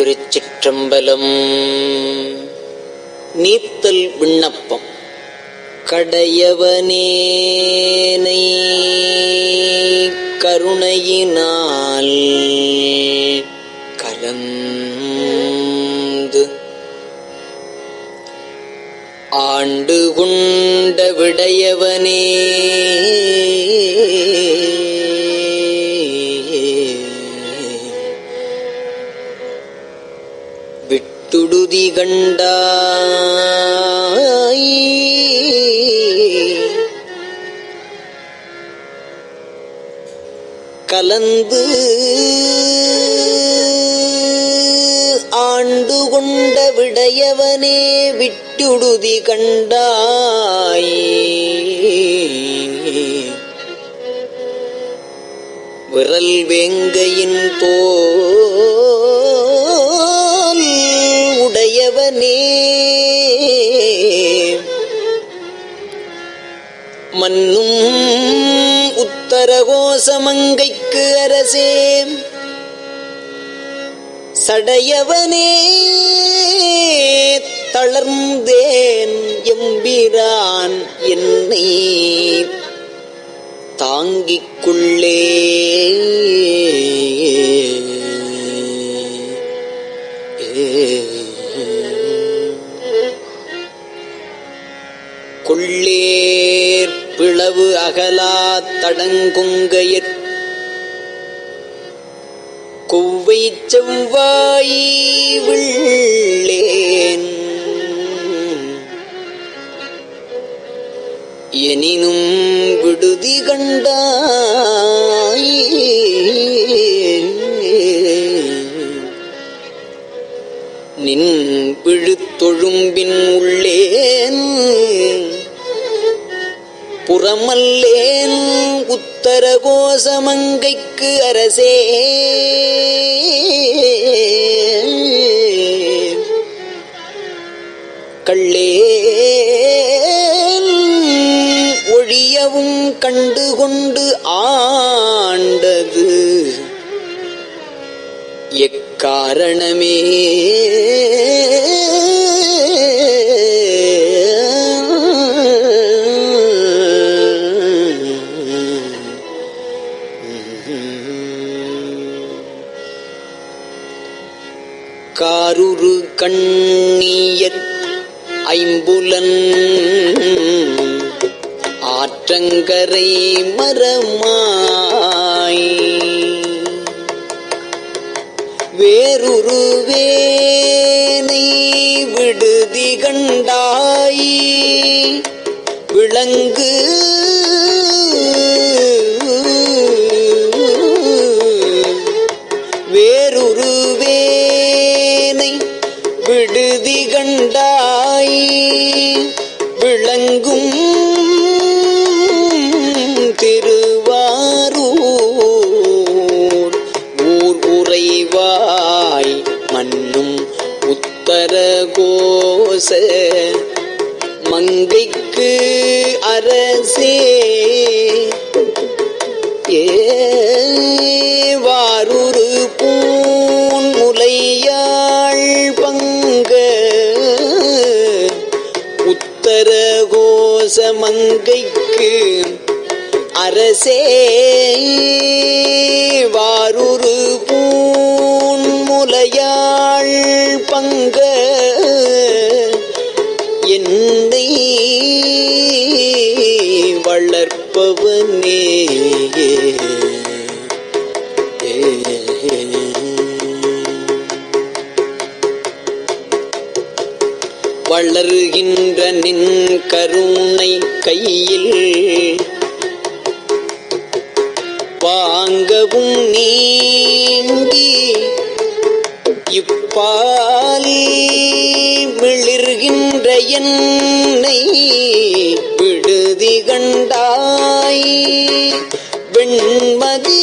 திருச்சிற்றம்பலம். நீத்தல் விண்ணப்பம். கடையவனேனை கருணையினால் கலந்து ஆண்டு கொண்ட விடையவனே கண்டாய். கலந்து ஆண்டு கொண்ட விடையவனே விட்டுடுதி கண்டாய். விரல் வேங்கையின் போ உத்தரகோசமங்கைக்கு அரசே. சடையவனே தளர்ந்தேன் எம்பிரான் என்னை தாங்கிக் கொள்ளே. தடங்குங்கையற் கொவ்வை செவ்வாய் விள்ளேன். எனினும் விடுதி கண்டாய். நின் விழுத்தொழும்பின் உள்ளேன். புறமல்லேன் உத்தர கோசமங்கைக்கு அரசே. கள்ளே ஒழியவும் கண்டு கொண்டு ஆண்டது. எக்காரணமே கண்ணியத் ஐம்புலன் ஆற்றங்கரை மரமாய். வேறுருவேனை விடுதி கண்டாய் விளங்கு மண்ணும் உத்தர கோச மங்கைக்கு அரசே ஏவாரூரு பூன் முலையாள் பங்க. உத்தர கோச மங்கைக்கு அரசே வாரூரு உலகும் நீங்கி இப்பாலி மிளிர்கின்ற என்னை விடுதி கண்டாய். வெண்மதி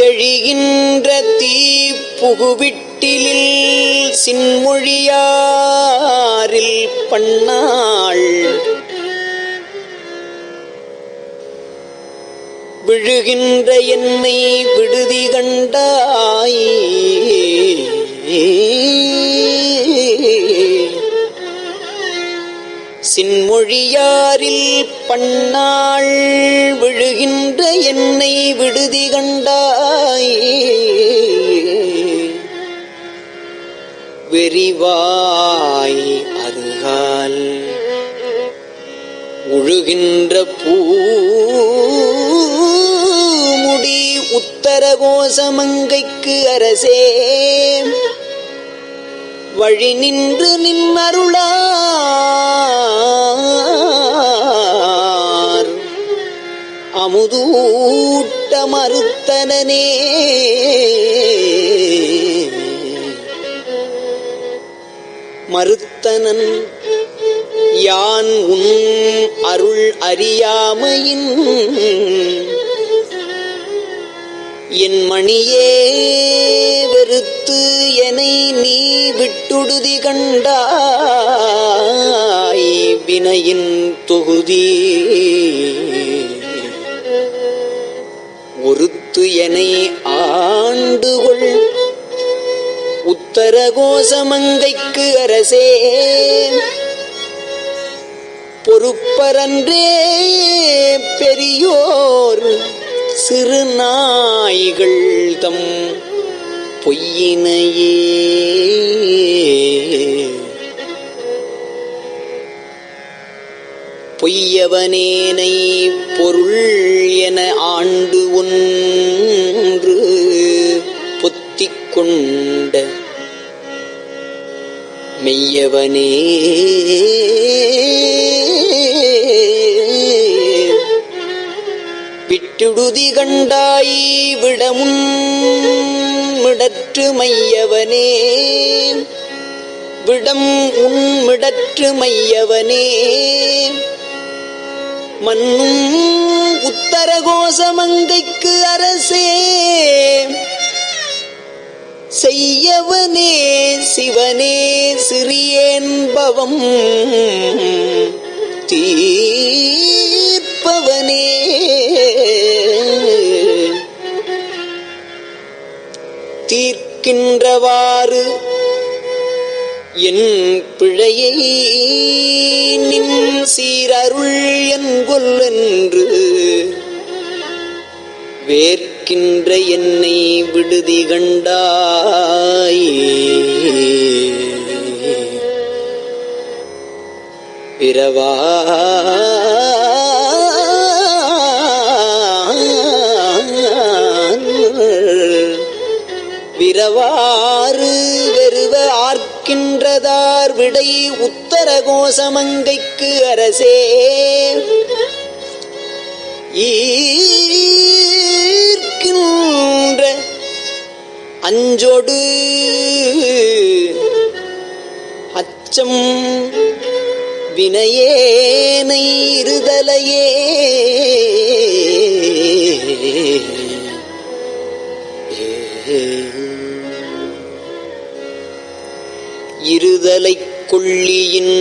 செழிகின்ற தீ புகுவிட்டிலில் சின்மொழியாரில் பண்ணாள் விழுகின்ற என்னை விடுதி கண்டாய். சின்மொழியாரில் பண்ணாள் விழுகின்ற என்னை விடுதி கண்டாய் வெறிவாய் அருகால் உழுகின்ற பூமுடி உத்தரகோசமங்கைக்கு அரசே. வழி நின்று நின் அருளா அமுதூட்ட மறுத்தனே மறுத்தனன் யான் உன் அருள் அறியாமையின் என் மணியே வெறுத்து என்னை நீ விட்டுடுதி கண்டாய். வினையின் தொகுதி என்னை ஆண்டுகொள். உத்தரகோசமங்கைக்கு அரசே. பொறுப்பரன்றே பெரியோர் சிறு நாய்கள் தம் பொய்யினையே. பொய்யவனேனை பொருள் என ஆண்டு ஒன்று தேவனே. விட்டுடுதி கண்டாய் விடமுன் மிடற்று மையவனே. விடம் உண்மிடற்று மையவனே. மன்னும் உத்தரகோசமங்கைக்கு அரசே. செய்யவனே சிவனே சிறியேன்பவம். தீர்ப்பவனே. தீர்க்கின்றவாறு என் பிழையை நின் சீரருள் என் கொல்லென்று வேர்க்கின்ற என்னை விடுதி கண்டாய். பிறவா. விரவாறு வெறுவ ஆர்க்கின்றதார் விடை உத்தரகோசமங்கைக்கு அரசே. ஈ அஞ்சொடு. அச்சம் வினையேனை இருதலையே இருதலை கொள்ளியின்